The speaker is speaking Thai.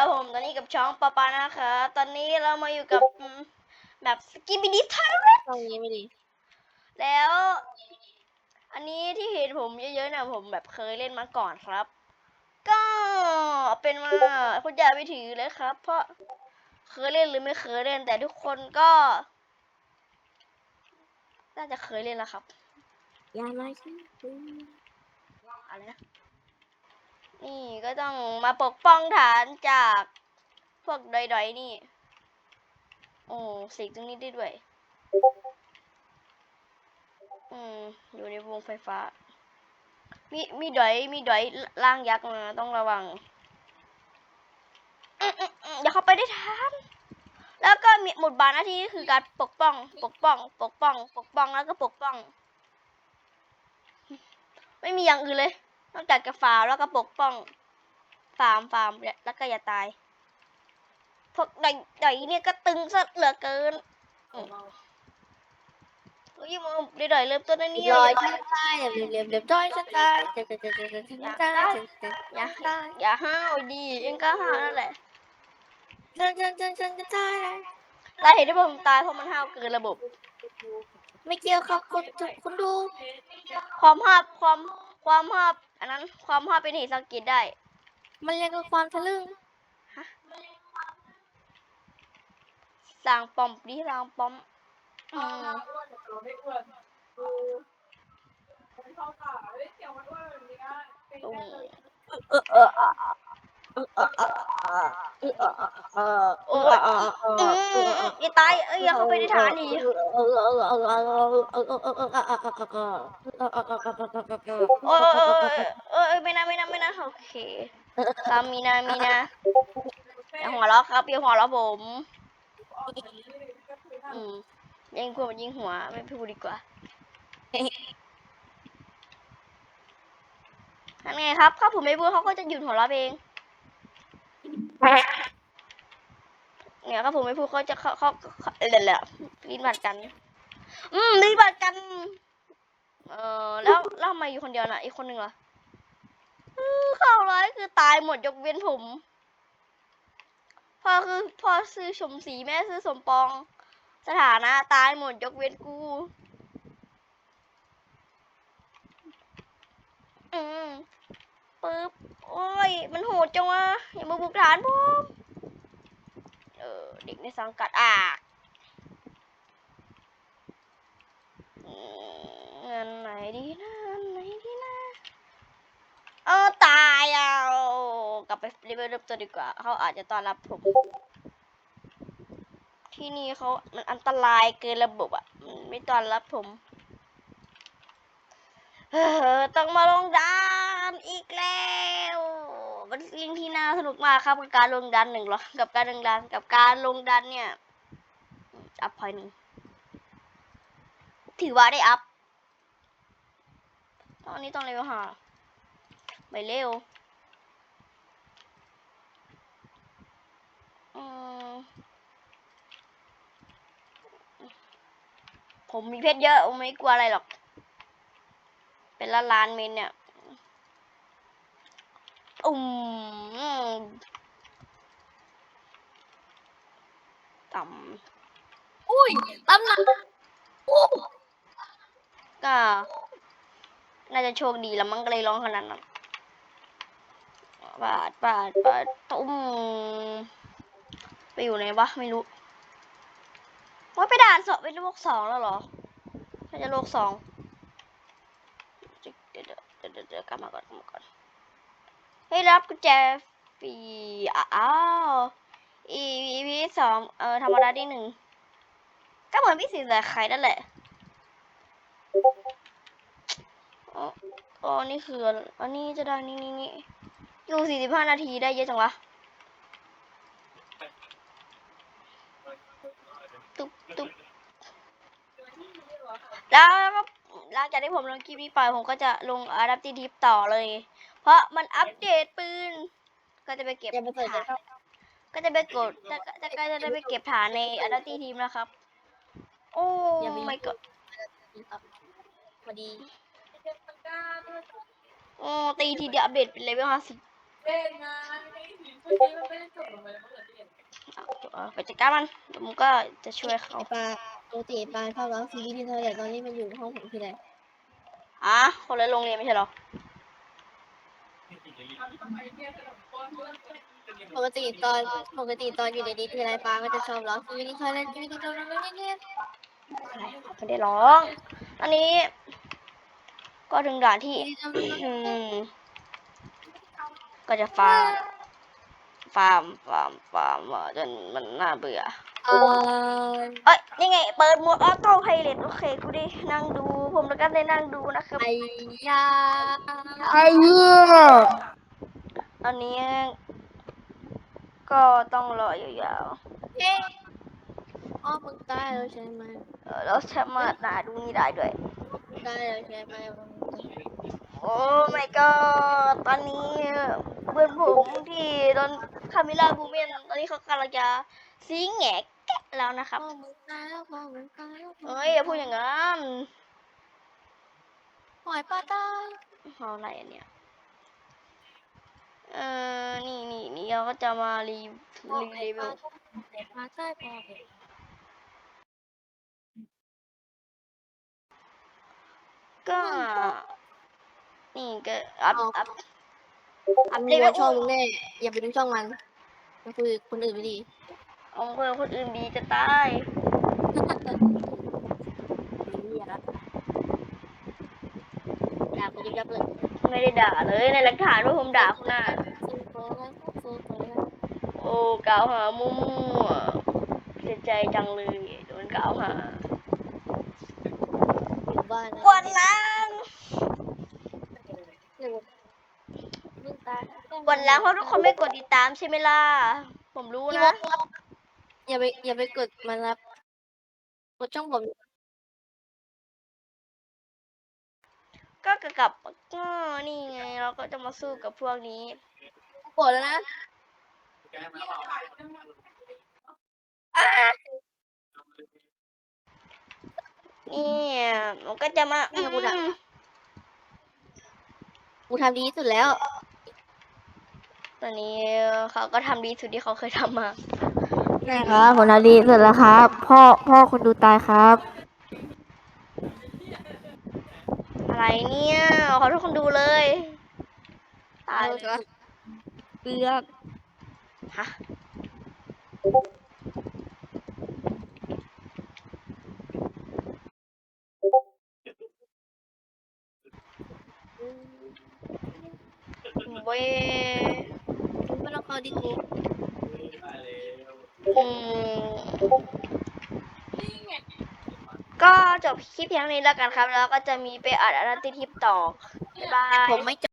ครับผมตอนนี้กับช่องปาปานะคะตอนนี้เรามาอยู่กับอืมแบบสกิบิดิทารตรงนี้ไม่ดี แล้ว อันนี้ที่เห็นผมเยอะๆเนี่ยผมแบบเคยเล่นมาก่อนครับ ก็เป็นว่าคุณอย่าไปถือเลยครับ เพราะเคยเล่นหรือไม่เคยเล่นแต่ทุกคนก็น่าจะเคยเล่นแล้วครับยายมาใช่อะไรนะ นี่ก็ต้องมาปกป้องฐานจากพวกดอยๆนี่ โอ้สีตรงนี้ได้ด้วย อืม อยู่ในวงไฟฟ้า มีมีดอยมีดอยล่างยักษ์มาต้องระวังอย่าเข้าไปได้ทันแล้วก็มีหมดบานหน้าที่คือการปกป้อง ปกป้อง ปกป้อง ปกป้องแล้วก็ปกป้อง ไม่มีอย่างอื่นเลย นอกจากจะฟาร์มแล้วก็ปกป้อง ฟาร์มฟาร์มแล้วก็อย่าตาย พวกไดไดเนี่ยก็ตึงซะเหลือเกินอืมเฮ้ยมึงไดไดเริ่มต้นอันนี้ลอยฉันตายเรียบเรียบเรียบร้อยฉันตายเจ็บเจ็บเจ็บเจ็บเจ็บฉันตายเจ็บเจ็บอย่าฉันตายอย่าห้าวดีเองก็ห้าวนั่นแหละฉันฉันฉันฉันจะตายสาเหตุที่ผมตายเพราะมันห้าวเกินระบบไม่เกี่ยวครับคุณคุณดู ความห้าวความความห้าว อันนั้นความห้าวเป็นเหตุสังเกตได้ มันยังกับความทะลึ่งสร้างปอมดีสร้างปอมอืมตุ้มเออเออเออ เออเออเออออเออโอ้ยอืมอย่าตายเอ้ยอย่าเข้าไปในฐานดิโอ้ยโอ้ยโอ้ยโอ้ยโอ้ยไม่นะไม่นะไม่นะโอเคครับมีนะมีนะอย่าหัวเราะครับอย่าหัวเราะผมอืมยิงพวกมันยิงหัวไม่พูดดีกว่านั่นไงครับถ้าผมไม่พูดเขาก็จะหยุดหัวเราะเอง เนี่ยถ้าผมไม่พูดเขาจะเขาเขาเดี๋ยวแหละลิ้นบัดกัน อืมลิ้นบัดกัน เออแล้วแล้วทำไมอยู่คนเดียวน่ะ อีกคนหนึ่งเหรออือข่าร้ายคือตายหมดยกเว้นผมพ่อคือพ่อซื้อชมสีแม่ซื้อสมปอง สถานะตายหมดยกเว้นกู อืม ปึ๊บ โอ้ย มันโหดจังวะ อย่ามาบุกฐานผม เออ เด็กในสังกัดอะอืมเงินไหนดีนะเงินไหนดีนะ เออ ตายอะกลับไปรีเวลเริ่มต้นดีกว่า เขาอาจจะต้อนรับผม ที่นี่เขามันอันตรายเกินระบบอะมันไม่ต้อนรับผม เออ ต้องมาลงดัน อีกแล้วมันลิงที่น่าสนุกมากครับกับการลงดันหนึ่งหรอกับการลงดันกับการลงดันเนี่ยอัพพอยหนึ่งถือว่าได้อัพตอนนี้ต้องเร็วหาไปเร็วผมมีเพชรเยอะไม่กลัวอะไรหรอก เป็นล้านล้านเมนเนี่ย อืมต่อุ้ยตำหนักำก็น่าจะโชคดีแล้วมั้งก็เลยร้องขนาดนั้นบาดบาดบาดตุ้มไปอยู่ไหนวะไม่รู้ว่าไปด่านสอบเป็นโลกสองแล้วเหรอน่าจะโลกสองเดี๋ยวเดี๋ยวเดี๋ยวเดี๋ยวเดี๋ยวกลับมาก่อนกลับมาก่อน เฮ้ยรับกุญแจฟรีอ้าวอีพีสองเออธรรมดาที่หนึ่งก็เหมือนพี่สีแต่ใครนั่นแหละอ๋อนี่คืออันนี้จะได้นี่นี่นี่อยู่สี่สิบห้านาทีได้เยอะจังวะตุ๊บตุ๊บแล้วก็หลังจากที่ผมลงคลิปนี้ไปผมก็จะลงอาดัปตี้ทิปต่อเลย เพราะมันอัปเดตปืน ก็จะไปเก็บอย่าไปเปิดฐานก็จะไปกดจะจะก็จะได้ไปเก็บฐานในอาดัปตี้ทีมนะครับ โอ้อย่าไปไม่ก็พอดีโอ้ตีทีเดียวอัปเดตเป็นเลเวลห้าสิบเป็นไงเมื่อกี้มันไม่ได้จบลงไปแล้วมันเหลือที่เอ็ดเออไปจัดการมันเดี๋ยวผมก็จะช่วยเขาไอปลาปกติไอ้ปลาชอบร้องซีรีส์ที่เธอแต่ตอนนี้มันอยู่ห้องผมทีไรอะคนละโรงเรียนไม่ใช่เหรอ ปกติตอนปกติตอนอยู่ในนี้ทีไรป้าก็จะชอบร้องซีรีส์ที่เธอเล่นซีรีส์ที่เธอเล่นเงี้ยไม่ได้ร้องอันนี้ ก็ถึงด่านที่อืมก็จะฟา ฟาร์มฟาร์มฟาร์มอะจนมันน่าเบื่อ เออเอ้ยนี่ไง เปิดโหมดออโต้ไพเรตโอเคกูได้นั่งดู ผมแล้วก็ได้นั่งดูนะครับไอ้ยาไอ้เหี้ยตอนนี้ ก็ต้องรอยาวเฮ้อ้อมึงตายแล้วใช่ไหมๆเออแล้วสามารถน่าดูนี่ได้ด้วยตายแล้วใช่ไหมโอ้ my god ตอนนี้เพื่อนผมที่โดน คามิล่าบูเมนตอนนี้เขากำลังจะซีแงกแกะแล้วนะครับพ่อมึงตายแล้วพ่อมึงตายแล้วเอ้ยอย่าพูดอย่างนั้นปล่อยปลาตายเอาอะไรอันเนี่ยเออนี่นี่นี่เราก็จะมารีรีรีวิวปลาตายพ่อก็นี่ก็อัพอัพ อัพมึเลงเวว่าลช่องมึงแน่อย่าไปดูช่องมันไปคุยกับคนอื่นไม่ดีเอาเพื่อนคนอื่นดีจะตายด่ากูยับยับเลยไม่ได้ด่าเลยในหลักฐานว่าผมด่าคุณน่ะสู้เปิดแล้วสู้เปิดแล้วโอ้กล่าวหามั่วๆเสียใจจังเลยโดนกล่าวหาอยู่บ้านนะกวนล้างหนึ่งมึงตาย กวนล้างเพราะทุกคนไม่กดติดตามใช่ไหมล่ะ ผมรู้พี่นะว่าอย่าไปอย่าไปกดมันครับกดช่องผมก็เกี่ยวกับก็นี่ไง เราก็จะมาสู้กับพวกนี้ กดแล้วนะเนี่ยมันก็จะมาอืมกูทำดีที่สุดแล้วต อนนี้เขาก็ทำดีสุดที่เขาเคยทำมาครับผลดีเสร็จแล้วครับ พ่อพ่อคนดูตายครับ อะไรเนี่ยขอทุกคนดูเลย ตายเลยเลือกฮะเว้ย ไม่ต้องเข้าดิกูอืมก็จบคลิปเพียงนี้แล้วกันครับ แล้วก็จะมีไปอัดอันติทิปต่อบ๊ายบาย ผมไม่